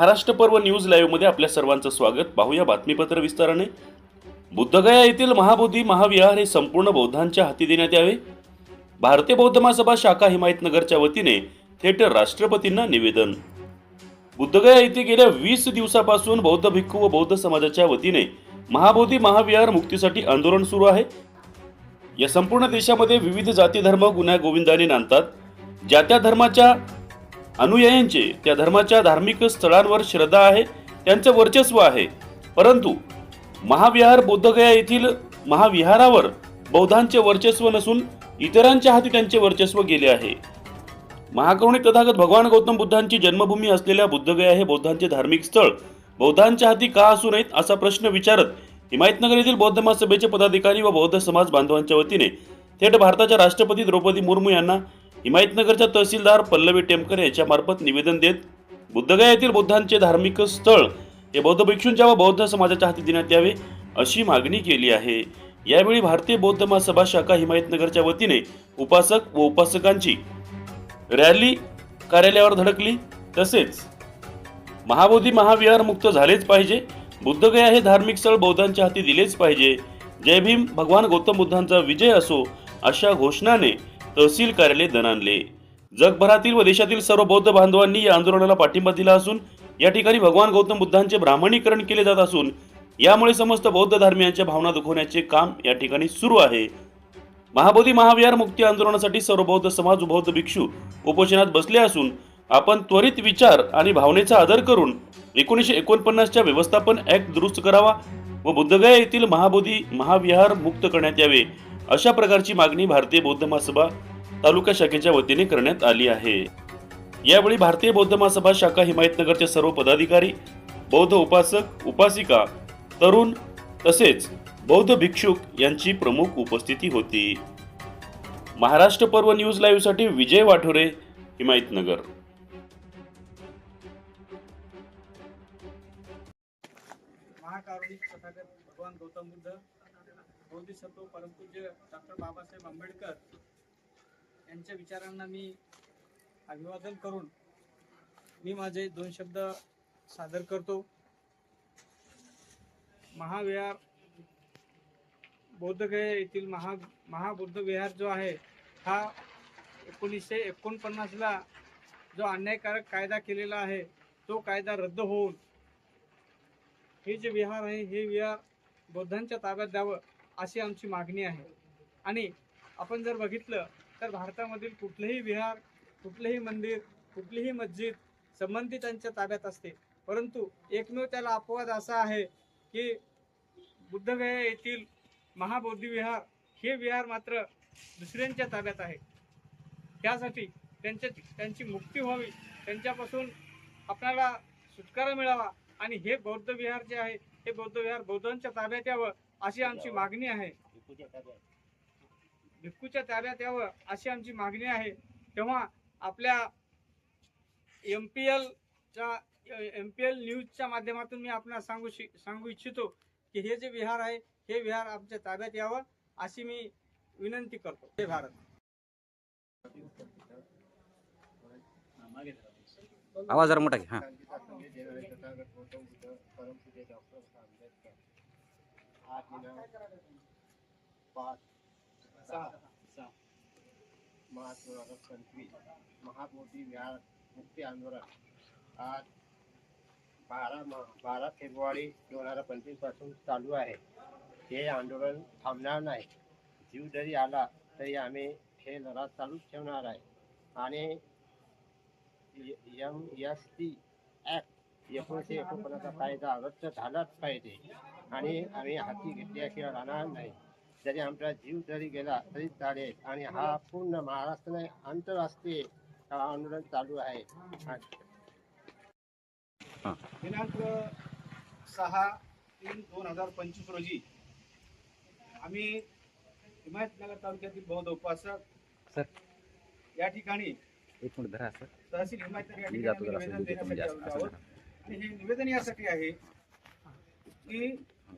Maharashtra Parv news लाईव्हमध्ये आपल्या सर्वांचं स्वागत. पाहूया बातमीपत्र विस्ताराने. बुद्धगया येथील महाबोधी महाविहार हे संपूर्ण बौद्धांच्या हाती देण्यात यावे. भारतीय बौद्ध महासभा शाखा हिमायतनगरच्या वतीने थेट राष्ट्रपतींना निवेदन. बुद्धगया येथे गेल्या वीस दिवसापासून बौद्ध भिक्खू व बौद्ध समाजाच्या वतीने महाबोधी महाविहार मुक्तीसाठी आंदोलन सुरू आहे. या संपूर्ण देशामध्ये विविध जाती धर्म गुन्हा गोविंदाने नांदतात. ज्या त्या धर्माच्या अनुयायांचे त्या धर्माच्या धार्मिक स्थळांवर श्रद्धा आहे त्यांचं वर्चस्व आहे. परंतु महाविहार बोद्धगया येथील महाविहारावर बौद्धांचे वर्चस्व नसून इतरांच्या हाती त्यांचे वर्चस्व गेले आहे. महाकरुणी तथागत भगवान गौतम बुद्धांची जन्मभूमी असलेल्या बुद्धगया हे बौद्धांचे धार्मिक स्थळ. बौद्धांच्या हाती का असू नयेत असा प्रश्न विचारत हिमायतनगर येथील बौद्ध महासभेचे पदाधिकारी व बौद्ध समाज बांधवांच्या वतीने थेट भारताच्या राष्ट्रपती द्रौपदी मुर्मू यांना हिमायतनगरच्या तहसीलदार पल्लवी टेमकर यांच्यामार्फत निवेदन देत बुद्धगया येथील बौद्धांचे धार्मिक स्थळ हे बौद्ध भिक्षूंच्या व बौद्ध समाजाच्या हाती देण्यात यावे अशी मागणी केली आहे. यावेळी भारतीय बौद्ध महासभा शाखा हिमायतनगरच्या वतीने उपासक व उपासकांची रॅली कार्यालयावर धडकली. तसेच महाबोधी महाविहार मुक्त झालेच पाहिजे. बुद्धगया हे धार्मिक स्थळ बौद्धांच्या हाती दिलेच पाहिजे. जय भीम भगवान गौतम बुद्धांचा विजय असो अशा घोषणाने तहसील कार्यालय दणाणले जगभरातील व देशातील सर्व बौद्ध बांधवांनी या आंदोलनाला पाठिंबा दिला असून या ठिकाणी भगवान गौतम बुद्धांचे ब्राह्मणीकरण केले जात असून यामुळे समस्त बौद्ध धर्मियांच्या भावना दुखवण्याचे काम या ठिकाणी सुरू आहे. महाबोधी महाविहार मुक्ती आंदोलनासाठी सर्व बौद्ध समाज बौद्ध भिक्षू उपोषणात बसले असून आपण त्वरित विचार आणि भावनेचा आदर करून एकोणीसशे एकोणपन्नासच्या व्यवस्थापन ऍक्ट दुरुस्त करावा व बुद्धगया येथील महाबोधी महाविहार मुक्त करण्यात यावे. अशा प्रकारची मागणी भारतीय बौद्ध महासभा तालुका शाखेच्या वतीने करण्यात आली आहे. यावेळी भारतीय बौद्ध महासभा शाखा हिमायतनगरचे सर्व पदाधिकारी बौद्ध उपासक उपासिका तरुण तसेच बौद्ध भिक्षुक यांची प्रमुख उपस्थिती होती. महाराष्ट्र पर्व न्यूज लाईव्हसाठी विजय वाठोरे हिमायतनगर. महाकारुणिक तथागत भगवान गौतम बुद्ध परंतु जे डॉक्टर बाबासाहेब आंबेडकर यांच्या विचारांना मी अभिवादन करून मी माझे दोन शब्द सादर करतो. महाविहार बौद्धगया येथील महा महाबुद्ध विहार जो आहे हा एकोणीसशे एकोणपन्नासला जो अन्यायकारक कायदा केलेला आहे तो कायदा रद्द होऊन हे जे विहार आहे हे विहार बौद्धांच्या ताब्यात द्यावं. अशी आमची मागणी आहे. आणि आपण जर बघितलं तर भारतामधील कुठलंही विहार कुठलंही मंदिर कुठलीही मस्जिद संबंधितांच्या ताब्यात असते. परंतु एकमेव त्याला अपवाद असा आहे की बुद्धगया येथील महाबौद्धी विहार हे विहार मात्र दुसऱ्यांच्या ताब्यात आहे. त्यासाठी त्यांच्या त्यांची मुक्ती व्हावी त्यांच्यापासून आपल्याला सुटकारा मिळावा आणि हे बौद्ध विहार जे आहे हे बौद्ध विहार बौद्धांच्या ताब्यात यावं अशी आमची मागणी आहे. भिक्खूच्या ताब्यात. यावं अशी आमची मागणी आहे. तेव्हा आपल्या एम पी एलच्या एम पी एल न्यूजच्या माध्यमातून मी आपल्याला सांगू सांगू इच्छितो की हे जे विहार आहे हे विहार आमच्या ताब्यात यावं अशी मी विनंती करतो. हे भारत. आवाज जरा मोठा दोन हजार पंचवीस मुक्ती आंदोलन आज बारा बारा फेब्रुवारी दोन हजार पंचवीसपासून चालू आहे. हे आंदोलन थांबणार नाही. जीव जरी आला तरी आम्ही हे लढा चालूच ठेवणार आहे. आणि एम एस टी ॲक्ट एकोणीसशे एकोणपन्नासचा कायदा रद्द झालाच पाहिजे. आणि आम्ही हाती घेतल्याशिवाय राहणार नाही. जरी आमचा जीव जरी गेला तरी चालेल. आणि हा पूर्ण महाराष्ट्र नाही आंतरराष्ट्रीय आंदोलन चालू आहे. दिनांक सहा तीन दोन हजार पंचवीस रोजी आम्ही हिमायतनगर तालुक्यातील बौद्ध उपासक सर. या ठिकाणी एक मिनिट धरा सर. तहसील हिमायतनगर हे निवेदन यासाठी आहे की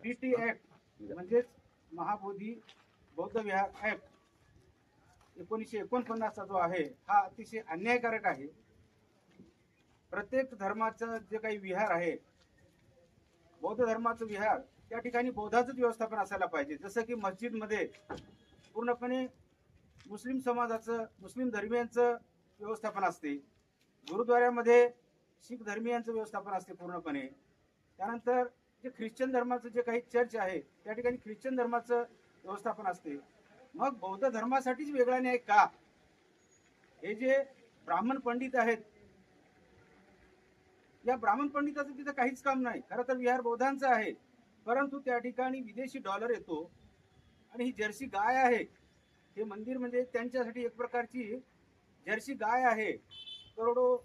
बी टी ऍक्ट म्हणजेच महाबोधी बौद्ध विहार ऍक्ट एकोणीसशे एकोणपन्नासचा जो आहे हा अतिशय अन्यायकारक आहे. प्रत्येक धर्माचं जे काही विहार आहे बौद्ध धर्माचं विहार त्या ठिकाणी बौद्धाचंच व्यवस्थापन असायला पाहिजे. जसं की मस्जिदमध्ये पूर्णपणे मुस्लिम समाजाचं मुस्लिम धर्मियांचं व्यवस्थापन असते. गुरुद्वाऱ्यामध्ये शीख धर्मियांचं व्यवस्थापन असते पूर्णपणे. त्यानंतर जे ख्रिश्चन धर्माचं जे काही चर्च आहे त्या ठिकाणी ख्रिश्चन धर्माचं व्यवस्थापन असते. मग बौद्ध धर्मासाठीच वेगळा न्याय का? हे जे ब्राह्मण पंडित आहेत या ब्राह्मण पंडिताचं तिथं काहीच काम नाही. खरं तर विहार बौद्धांचं आहे. परंतु त्या ठिकाणी विदेशी डॉलर येतो आणि ही जर्सी गाय आहे. हे मंदिर म्हणजे त्यांच्यासाठी एक प्रकारची जर्सी गाय आहे. करोडो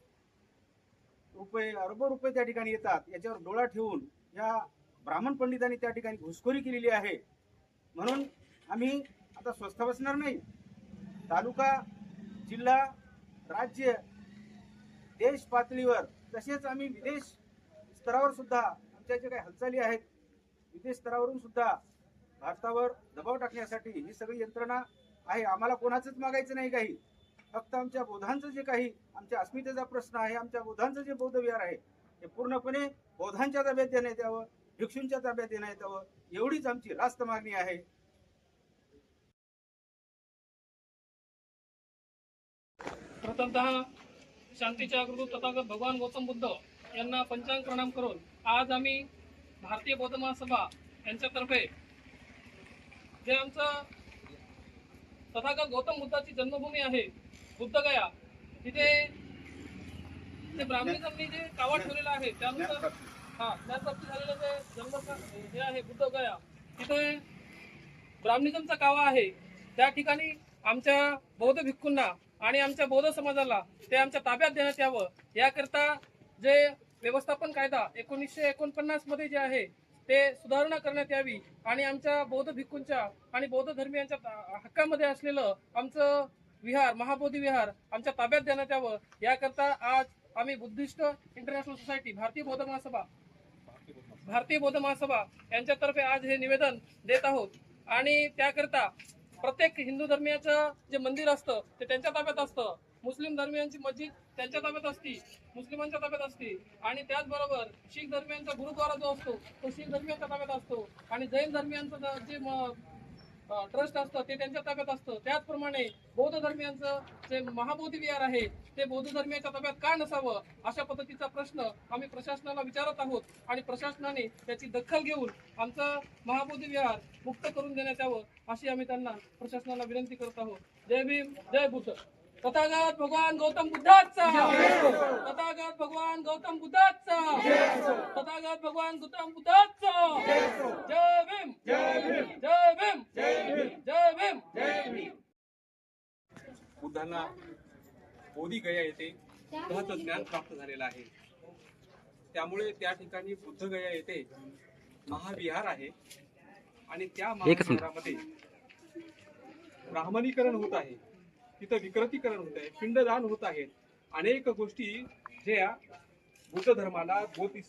रुपये अरबो रुपये त्या ठिकाणी येतात. याच्यावर डोळा ठेवून या ब्राह्मण पंडितांनी त्या ठिकाणी घुसखोरी केलेली आहे. म्हणून आम्ही आता स्वस्थ बसणार नाही. तालुका जिल्हा राज्य देश पातळीवर तसेच आम्ही विदेश स्तरावर सुद्धा आमच्या ज्या काही हालचाली आहेत. विदेश स्तरावरून सुद्धा भारतावर दबाव टाकण्यासाठी ही सगळी यंत्रणा आहे. आम्हाला कोणाचंच मागायचं नाही काही. फक्त आमच्या बौद्धांचं जे काही आमच्या अस्मितेचा प्रश्न आहे आमच्या बौद्धांचं जे बौद्ध विहार आहे ते पूर्णपणे बौद्धांच्या ताब्यात देण्यात यावं भिक्षूंच्या ताब्यात देण्यात यावं एवढीच आमची रास्त मागणी आहे. प्रथमतः शांतीच्या गुरु तथागत भगवान गौतम बुद्ध यांना पंचांग प्रणाम करून आज आम्ही भारतीय बौद्ध महासभा यांच्यातर्फे जे आमचं तथागत गौतम बुद्धाची जन्मभूमी आहे बुद्धगया तिथे ते ब्राह्मणांनी जे कावड ठेवलेला आहे. त्यानुसार हा त्यासाठी झालेलं जे जन्म हे आहे बुद्धगया तिथे ब्राह्मणिझमचा कावा आहे. त्या ठिकाणी आमच्या बौद्ध भिक्खूंना आणि आमच्या बौद्ध समाजाला ते आमच्या ताब्यात देण्यात यावं. याकरता जे व्यवस्थापन कायदा एकोणीसशे एकोणपन्नासमध्ये जे आहे ते सुधारणा करण्यात यावी आणि आमच्या बौद्ध भिक्खूंच्या आणि बौद्ध धर्मियांच्या ता- हक्कामध्ये असलेलं आमचं विहार महाबोधी विहार आमच्या ताब्यात देण्यात यावं याकरता आज आम्ही बुद्धिस्ट इंटरनॅशनल सोसायटी भारतीय बौद्ध महासभा भारतीय बौद्ध महासभा यांच्यातर्फे आज हे निवेदन देत आहोत. आणि त्याकरता प्रत्येक हिंदू धर्मियाचं जे मंदिर असतं ते त्यांच्या ताब्यात असतं. मुस्लिम धर्मियांची मस्जिद त्यांच्या ताब्यात असती मुस्लिमांच्या ताब्यात असते. आणि त्याचबरोबर शीख धर्मियांचा गुरुद्वारा जो असतो तो शीख धर्मियांच्या ताब्यात असतो. आणि जैन धर्मियांचं जे ट्रस्ट असतं ते त्यांच्या ताब्यात असतं. त्याचप्रमाणे बौद्ध धर्मियांचं जे महाबोधी विहार आहे ते बौद्ध धर्मियांच्या ताब्यात का नसावं अशा पद्धतीचा प्रश्न आम्ही प्रशासनाला विचारत आहोत आणि प्रशासनाने त्याची दखल घेऊन आमचं महाबोधी विहार मुक्त करून देण्यात यावं अशी आम्ही त्यांना प्रशासनाला विनंती करत आहोत. जय भीम जय बुद्ध तथागत भगवान गौतम बुद्धाचा. तथागत भगवान गौतम बुद्धाचा. तथागत भगवान गौतम बुद्धाचा. जय भीम. जय भीम. जय बुद्धांना बोधी गया येथे बुद्धाचं ज्ञान प्राप्त झालेलं आहे. त्यामुळे त्या ठिकाणी बुद्ध गया येथे महाविहार आहे. आणि त्या. महाविहारामध्ये ब्राह्मणीकरण होत आहे. तिथं विकृतीकरण होत आहे. पिंडदान होत आहेत अनेक गोष्टी ज्या बुद्ध धर्माला बोधी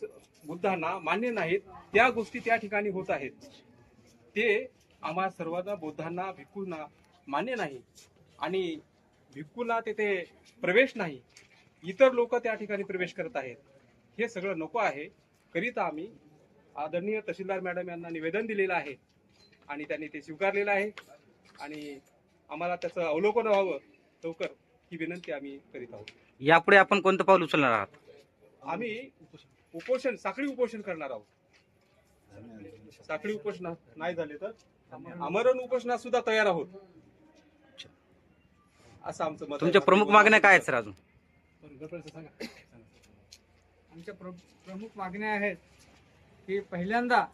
बुद्धांना मान्य नाहीत त्या गोष्टी त्या ठिकाणी होत आहेत. ते आम्हा सर्वांना बुद्धांना भिक्खूंना मान्य नाही. आणि भिक्खूंना तिथे प्रवेश नाही. इतर लोक त्या ठिकाणी प्रवेश करत आहेत. हे सगळं नको आहे. करिता आम्ही. आदरणीय तहसीलदार मॅडम यांना निवेदन दिलेलं आहे आणि त्यांनी ते स्वीकारलेलं आहे. आणि आम्हाला त्याचं अवलोकन व्हावं. लवकर ही विनंती आम्ही करीत आहोत. यापुढे आपण कोणतं पाऊल उचलणार आहात? आम्ही उपोषण साखळी उपोषण करणार आहोत. साखळी उपोषण नाही झाले तर? आमरण उपोषणात सुद्धा तयार आहोत. असं आमचं मत आहे. तुमच्या प्रमुख मागण्या काय आहेत सर अजून? आमच्या प्र प्रमुख मागण्या आहेत की पहिल्यांदा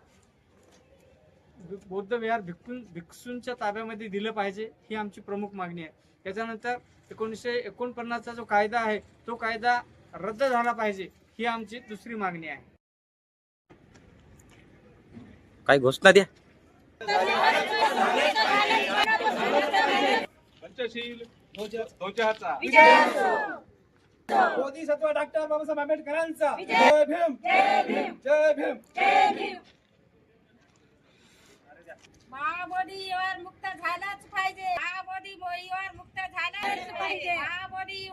बौद्ध विहार भिक्खू भिक्षूंच्या ताब्यामध्ये दिलं पाहिजे ही आमची प्रमुख मागणी आहे. त्याच्यानंतर एकोणीसशे एकोणपन्नासचा जो कायदा आहे तो कायदा रद्द झाला पाहिजे ही आमची दुसरी मागणी आहे. काही घोषणा द्या. पंचशील ध्वजाचा. बोधिसत्व डॉक्टर बाबासाहेब आंबेडकरांचा. जय भीम. जय भीम. महाबोधीवर मुक्त झालाच पाहिजे. महाबोधी मोहीवर मुक्त झालाच पाहिजे. महाबोधी